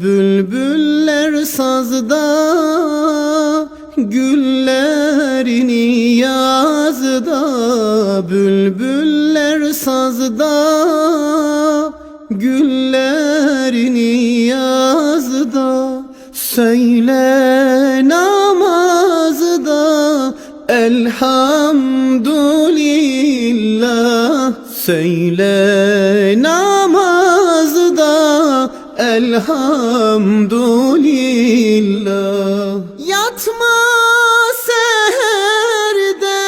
Bülbüller sazda Güllerini yazda Bülbüller sazda Güllerini yazda Söyle namazda Elhamdülillah. Söyle Elhamdülillah. Yatma seherde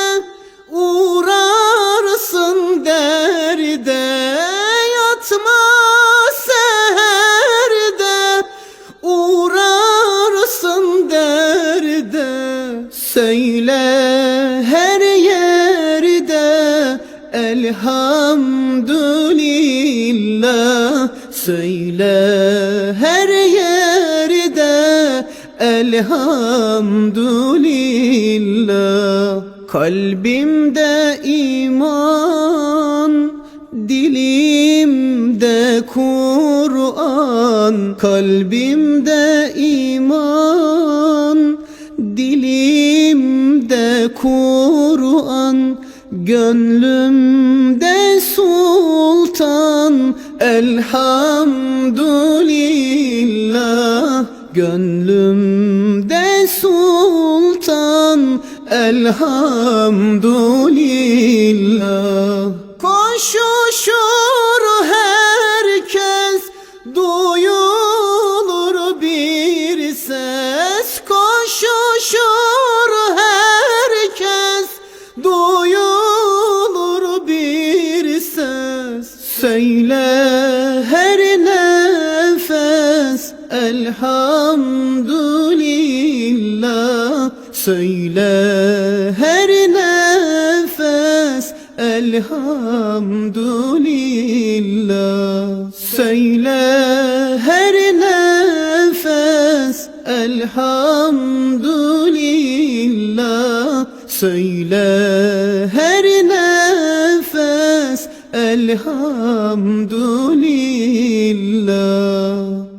Uğrarsın derde. Yatma seherde Uğrarsın derde. Söyle her yerde Elhamdülillah Söyle her yerde Elhamdülillah. Kalbimde iman Dilimde Kur'an. Kalbimde iman Dilimde Kur'an. Gönlümde sultan Elhamdülillah Gönlümde sultan. Elhamdülillah. Koşuşur herkes Duyulur her nefes Elhamdülillah Söyle her nefes Elhamdülillah Söyle her nefes Elhamdülillah Söyle her nefes Elhamdülillah